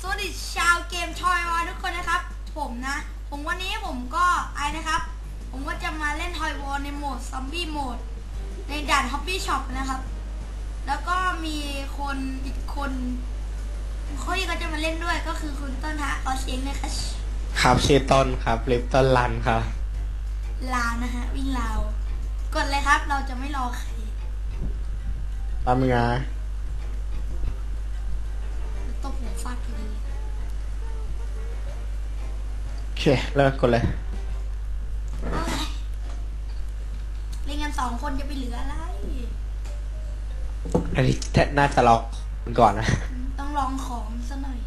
สวัสดีชาวเกมทอยวอทุกคนนะครับ ผมนะ ผมวันนี้ผมก็ไอนะครับ ผมก็จะมาเล่นทอยวอในโหมดซอมบี้โหมด ในด่านฮอปปี้ช็อปนะครับ แล้วก็มีคนอีกคนคนที่เขาจะมาเล่นด้วยก็คือคุณต้นฮะขอเสียงหนะครับครับชื่อต้นครับลิปต้นลันครับลาวนะฮะวิ่งลาวกดเลยครับ เราจะไม่รอใคร ตามมึงน โอเคเลิกกดเลยโอ้ยเล่นกันสองคนจะไปเหลืออะไร อันนี้น่าจะล็อกก่อนนะ ต้องลองของซะหน่อย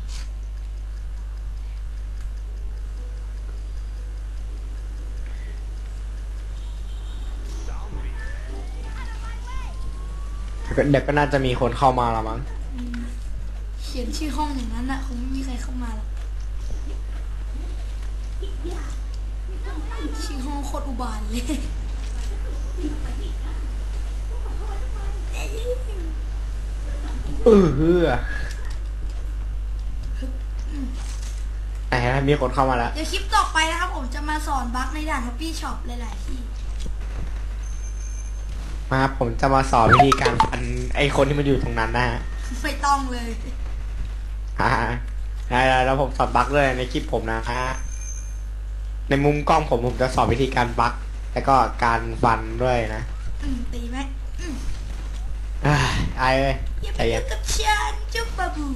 เดี๋ยวก็น่าจะมีคนเข้ามาแล้วมั้งอืมเขียนชื่อห้องอย่างนั้นนะคงไม่มีใครเข้ามาหรอกชื่อห้องโคตรอุบาทเลยเออเฮือไหนนะมีคนเข้ามาแล้ว เดี๋ยวคลิปต่อไปนะครับ ผมจะมาสอนบั๊กในด่านฮัปปี้ช็อปหลายๆที่ มาครับผมจะมาสอนวิธีการฟันไอคนที่มันอยู่ตรงนั้นนะฮะไม่ต้องเลย อ่าได้ๆแล้วผมสอนบั๊กเลยในคลิปผมนะฮะในมุมกล้องผมผมจะสอนวิธีการบั๊กแล้วก็การฟันด้วยนะอืมตีไหมอืมอ่าไอเลยอย่าใจไปเย็ยุ่นงกับฉันจุ๊บปะบู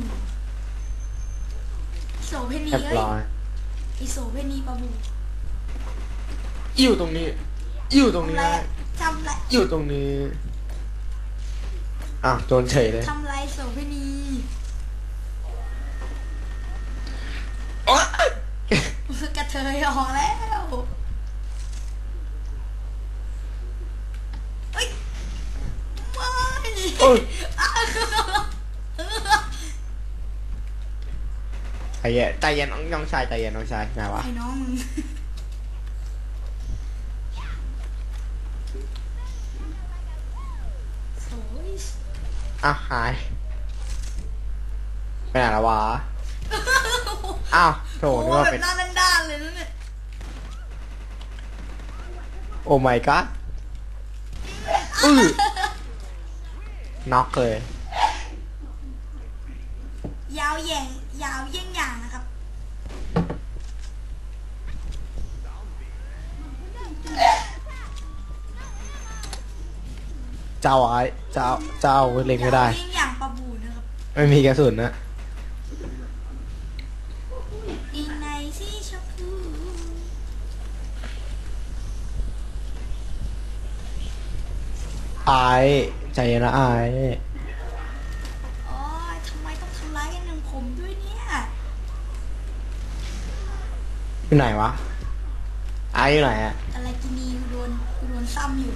โสเพณีเรียบเอ้ยร้อยไอโสเพณีปะบูอยู่ตรงนี้ อยู่ตรงทำนี้ไรนะทำไรอยู่ตรงนี้อ้าวโดนเฉยเลยทำไรโสเพณี โอ๊ยกระเทยออกแล้ว เฮ้ยไม่โอ๊ยอ้าวใจเย็นใจเย็นน้องน้องชายใจเย็นน้องชายไงวะ ไอ้น้องมึง โอ้ยอ้าวหายไปไหนแล้ววะ อ้าวโถโอ้นึกโหว่าแบเป็นบหน้าด้านๆเลยนั่นเนี่ยโอ้ my god อื้อน็อกเลย ยาวแย่งยาวเยี่ยงอย่างนะครับ เจ้าไอ้เจ้าเจ้าเล็งไม่ได้ ยาวเยี่ยงอย่างปลาบูนะครับ ไม่มีกระสุนนะ อีในสีชมพู ไอ้ใจเย็นนะไอ้โอ้ยทำไมต้องทำร้ายกันอย่างผมด้วยเนี่ย อยู่ไหนวะไอ้อยู่ไหนอะอะไรกินีกูโดนกูโดนซ้ำอยู่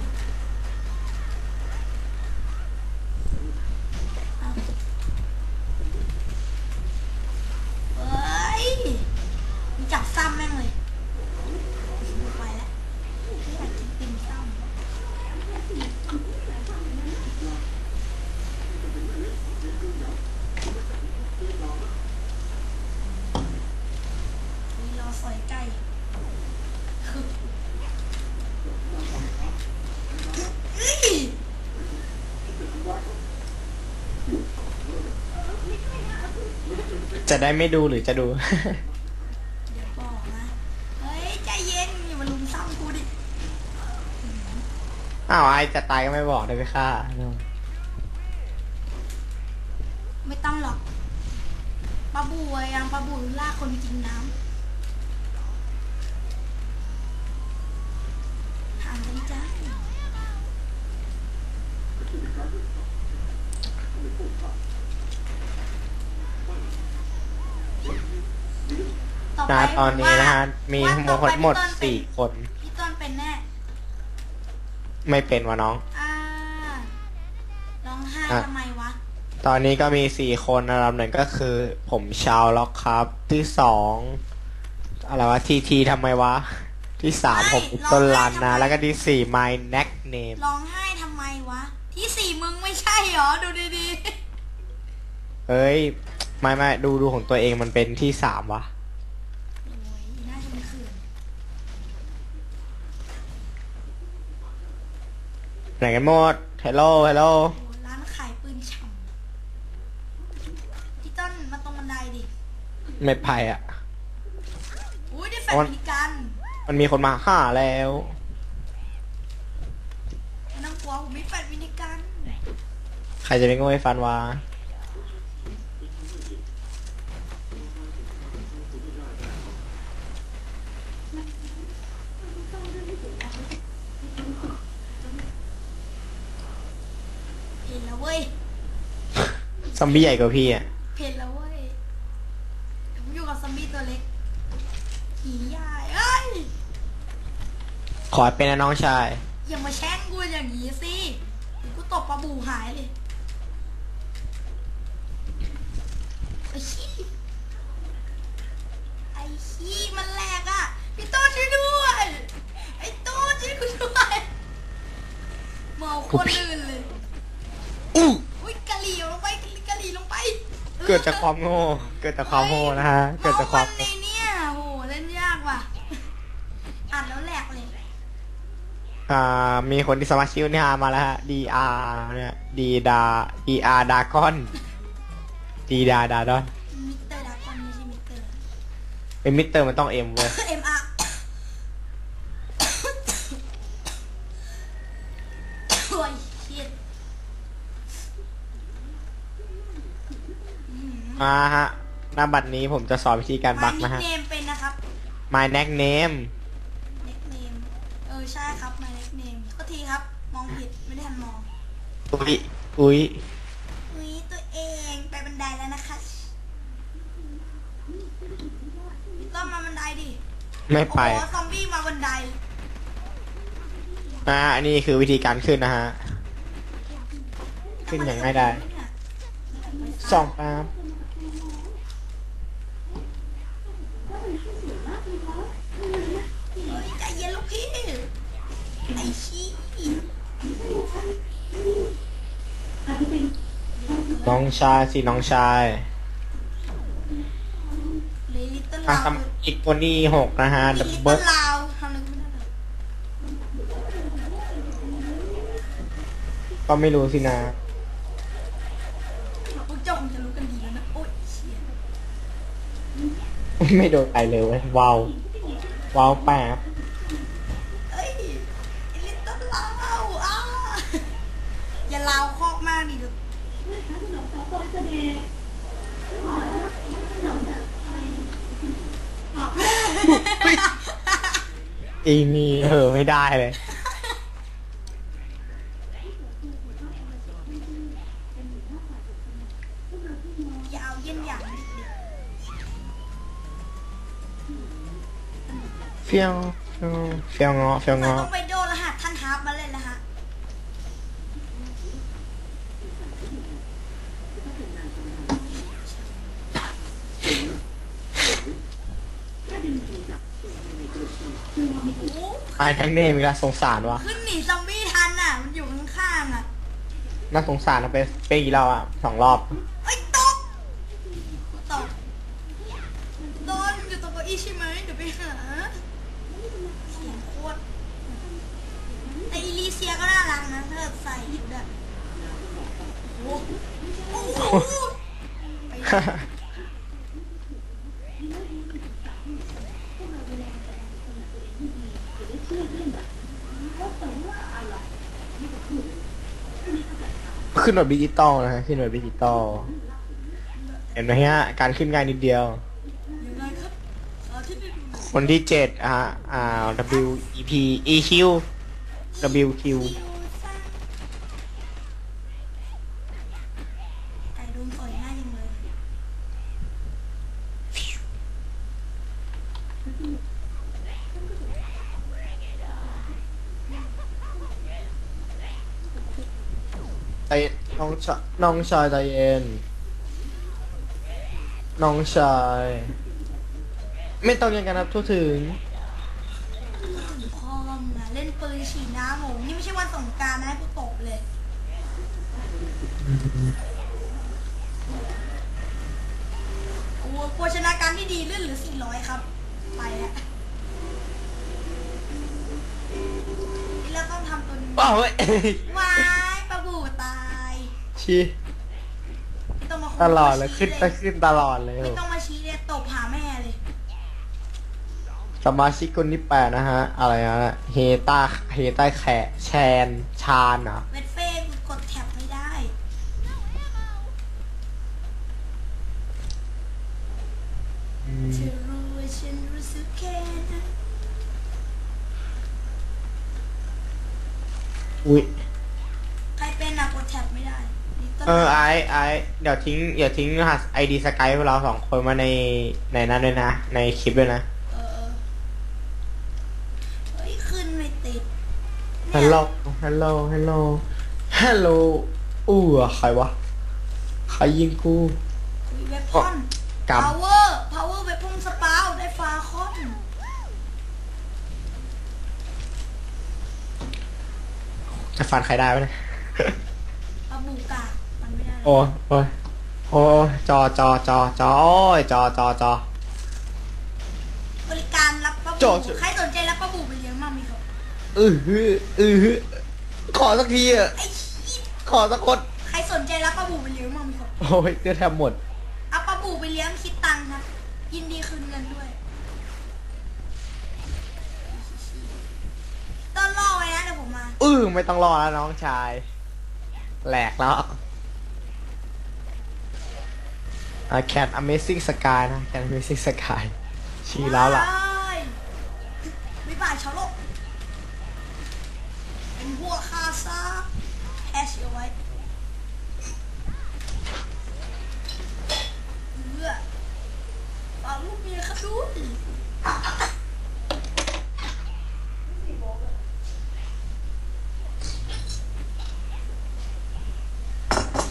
อ้าวเฮ้ยมึงจับซ้ำแม่งเลยไปแล้วไม่อยากกินติ่มซ้ำมีรอสอยไก่ คือเฮ้ยจะได้ไม่ดูหรือจะดู เดี๋ยวบอกนะ เฮ้ย ใจเย็นอย่ามาลุมซ้ำกูดิ อ้าวไอ้จะตายก็ไม่บอกได้ไหมค่าไม่ต้องหรอกปลาบูอะยังปลาบูลากคนกินน้ำห่างกันจ้าต่อไป นะตอนนี้นะฮะ มีว่าทั้งต่อไปหมดพี่ต้นเป็นสี่คน พี่ต้นเป็นแน่ ไม่เป็นวะน้อง อ่าร้องไห้อะทำไมวะ ตอนนี้ก็มีสี่คนอันดับหนึ่งก็คือ ผมชาวล็อกครับ ที่สองอะไรวะทีทีทำไมวะ ที่สามไม่ผมต้นลันร้องไห้ทำไมนะ แล้วก็ที่สี่ my neck name ร้องไห้ทำไมวะ ที่สี่มึงไม่ใช่เหรอ ดูดีเฮ้ย ไม่ไม่ดูดูของตัวเองมันเป็นที่สามวะ โอ้ยน่าจะมีคืน ไหนกันหมดฮัลโหลฮัลโหลโอ้ร้านขายปืนฉ่ำพี่ต้นมาตรงบันไดดิไม่ไผ่อะ อุ้ยได้แฟนโอนมินิกันมันมีคนมาห้าแล้วไม่ต้องกลัวผมมีแฟนมินิกัน ใครจะเป็นโง่ให้ฟันวะ เพลแล้วเว้ยซอมบี้ใหญ่กว่าพี่อะเพลแล้วเว้ยผมอยู่กับซอมบี้ตัวเล็กผีใหญ่เอ้ยขอให้เป็นนะน้องชาย อย่ามาแช่งกูอย่างนี้สิเดี๋ยวกูตบปลาบูหายเลยไอ้ขี้ไอ้ขี้มันแหลกอะพี่ต้นช่วยด้วยไอ้ต้นช่วยกูด้วยเมาคนลื่นเลย อู้อุ้ยกะหรี่ลงไปกะหรี่ลงไปออเกิดจากความโง่ เกิดจากความโง่นะฮะ เกิดจากความเพระนในเนี่ยโหเล่นยากว่ะอ่านแล้วแหลกเลยอ่า มีคนที่สมาชิกนี่ฮะมาแล้วฮะ DR เนี่ย D ดา DR ดากอน D ดาดาดอนมิสเตอร์ดักคอนไม่ใช่มิสเตอร์ เป็นมิสเตอร์มันต้องเอ็มเว้ย เอ็มอาร์โอ้ยชิด มาฮะหน้าบัตรนี้ผมจะสอนวิธีการบักนะฮะเนมเป็นนะครับ My nickname เน็กเนมเออใช่ครับมาเน็กเนมก็ทีครับ มองผิดไม่ได้ทันมอง อุ้ยอุ้ยอุ้ยตัวเองไปบันไดแล้วนะคะพี่ต้อมมาบันไดดิไม่โอ้ไปโหซอมบี้มาบันไดอ่าอันนี้คือวิธีการขึ้นนะฮะ ขึ้นอย่างง่ายได้สองแป๊บ เฮ้ยใจเย็นลูกพี่ ไอ้ชี้น้องชายสิน้องชายเลยลิตเติ้ลอะลาวทำอีกคนนี้หกนะฮะลิดับตเบิเติ้ลลลาวทำนึกไม่ได้เลยก็ไม่รู้สินะพวกเจ้าคงจะรู้กันดีแล้วนะ โอ๊ยเชี่ยไม่โดนใครเลยเว้ยว้าวว้าวแป๊บ เอ้ยไอ้ลิตเติ้ลลาวอ้าอย่าลาวคอกมากดิเดี๋ยว อีนี่เออไม่ได้เลย อย่าเอาเยี่ยนอย่างดิเด็กเฟี้ยวเฟี้ยวเฟี้ยวเงาะเฟี้ยวๆมันเงาะ ต้องไปโดนรหัสท่านฮาร์ปมาเล่นแล้วฮะ โอ้ไอ้ทั้งเนมอีกแล้วสงสารวะขึ้นหนีซอมบี้ทันอะ มันอยู่ข้างๆอะ น่าสงสารนะเป็นเป็นกี่รอบอะสองรอบ ไอ้ยตกกูตกโดนอยู่ตรงเก้าอี้ใช่ไหมเดี๋ยวไปหาเสียงโคตรแต่อีลีเซียก็น่ารักนะถ้าเกิดใส่ชุดอะโอ้โหโอ้โหไป ขึ้นแบบดิจิตอลนะฮะขึ้นแบบดิจิตอลเห็นไหมฮะการขึ้นง่ายนิดเดียว ยังไงครับสาธิตให้ดูหน่อยคนที่เจ็ดอ่าอ่า W E P E Q W Q ไก่โดนต่อยง่ายังเลย ใจน้องชายน้องชายใจเย็น น้องชาย ไม่ต้องยังกันครับทั่วถึงพอมนะเล่นปืนฉีดน้ำโหงนี่ไม่ใช่วันสงกรารนะให้กูตบเลยอโหโภชนาการที่ดีเลื่อนเหลือสี่ร้อยครับ ไปแล้วนี่เราต้องทำตัวนี้ว้าวเฮ้ยวายปลาบูตาย ชี้ ไม่ต้องมาคุตลอดเลยมาขึ้ชี้นไปขึ้นตลอดเลยไม่ต้องมาชี้เลยตบหาแม่เลย สมาชิกคนที่แปดนะฮะ อะไรนะเฮต้าเฮต้าแขะแชน ชาญเหรอเวทเฟ่กูกดแท็บไม่ได้อืมเธอรู้ว่าฉันรู้สึกแค่ไหนอุ้ย ใครเป็นอะกดแท็บไม่ได้นี่ต้น เออไอไอเดี๋ยวทิ้งเดี๋ยวทิ้งรหัสไอดีสกายพวกเราสองคนมาในในนั้นด้วยนะ ในคลิปด้วยนะเออเออเฮ้ยขึ้นไม่ติดฮัลโหลฮัลโหลฮัลโหลฮัลโหลอู้อะใครวะใครยิงกูมีเวพอนกำพาวเวอร์พาวเวอร์เวพอนสปาวได้ฟาคอนจะฟันใครได้ไหมเนี่ยปลาบูกามันไม่ได้ โอ้ยโอ้ยโอ้ยจอจอจอจอโอ้ยจอจอจอบริการรับปลาโจ้บูใครสนใจรับปลาบูไปเลี้ยงมั่งมีครับอือหืออือหือขอสักทีอะไอ้ชี้ยขอสักคนใครสนใจรับปลาบูไปเลี้ยงมั่งมีครับโอ้ยเดี๋ยวแทบหมดเอาปลาบูไปเลี้ยงคิดตังค์ครับยินดีคืนเงินด้วยต้นล่อไว้นะเดี๋ยวผมมา อื้อไม่ต้องรอแล้วน้องชายแหลกแล้ว อ่าแคน Amazing Sky นะแคน Amazing Sky ชี้แล้วล่ะว้ายวิบากชาวโลกเป็นพวกคาซาแอชเอาไว้เพื่อฝากลูกเมียครับด้วย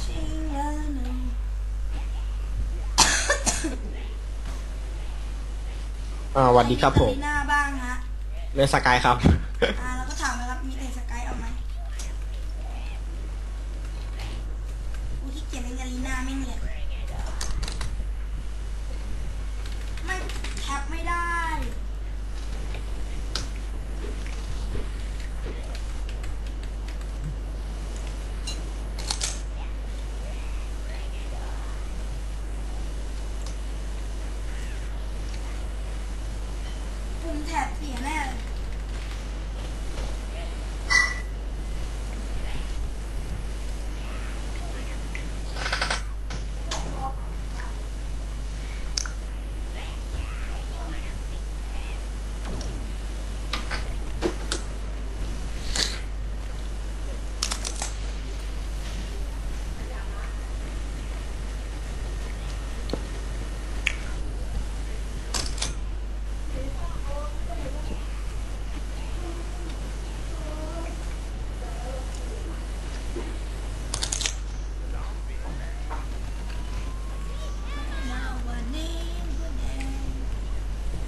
ชิงยาหนึ่ง อ่าสวัสดีครับผมมีหน้าบ้างฮะเล่นสกายครับ อ่าเราก็ถามนะครับ มีเตะสกายเอาไหมกูที่เกียจเล่นกาลีน่าไม่เนี่ยไม่แคปไม่ได้ ปุ่มแท็บเสียแน่เลย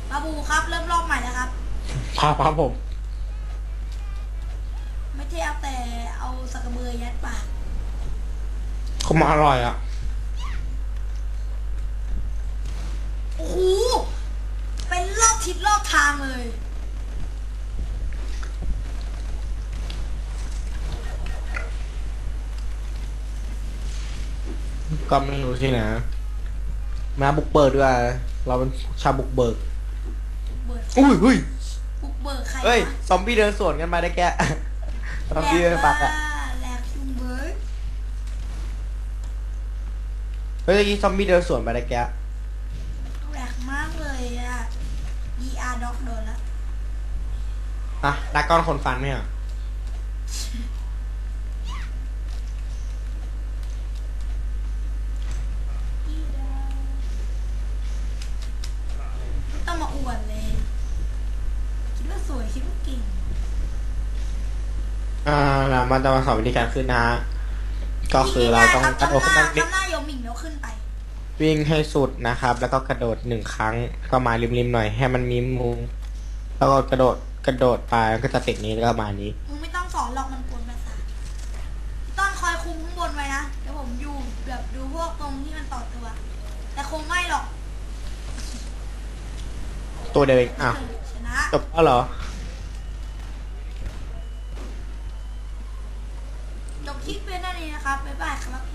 ปา บูครับเริ่มรอบใหม่แล้วครับครับครับผม ไม่ใช่เอาแต่เอาสกกระเบือยัดปากเขามาอร่อยอะ โอ้โหเป็นรอบทิศรอบทางเลยก็ไม่รู้ที่ไหนะมาบุกเบิกด้วย เราเป็นชาวบุกเบิกเบิด อุ้ยอุ้ยบุกเบิกใครเอ้ยวะซอมบี้เดินสวนกันมาได้แกะซอมบี้เดินปักอะแหลกชุมเบิร์ดเฮ้ยเมื่อกี้ซอมบี้เดินสวนมาได้แกะแหลกมากเลยอะ ER ด็อกโดนละอะดากอนคนฟันเนี่ยไม่ต้องมาอวดเลย คิดว่าสวย คิดว่าเก่ง อ่าเรา มาจะมาสอนวิธีการขึ้นนะฮะก็คือเราต้องกระโดดขึ้นข้ามางหน้าข้างหน้าโยมหมิงแล้วขึ้นไป วิ่งให้สุดนะครับ แล้วก็กระโดดหนึ่งครั้งก็มาริมๆหน่อยให้มันมีมุมแล้วก็กระโดดกระโดดไปก็จะติดนี้แล้วก็มานี้มึงไม่ต้องสอนหรอกมันกวนประสาทพี่ต้นคอยคุมข้างบนไว้นะเดี๋ยวผมอยู่แบบดูพวกตรงที่มันต่อตัว แต่คงไม่หรอก ตัวเดียวเองอ้าวชนะจบแล้วเหรอ คลิปเป็นนั่นเองนะครับบ๊ายบายครับ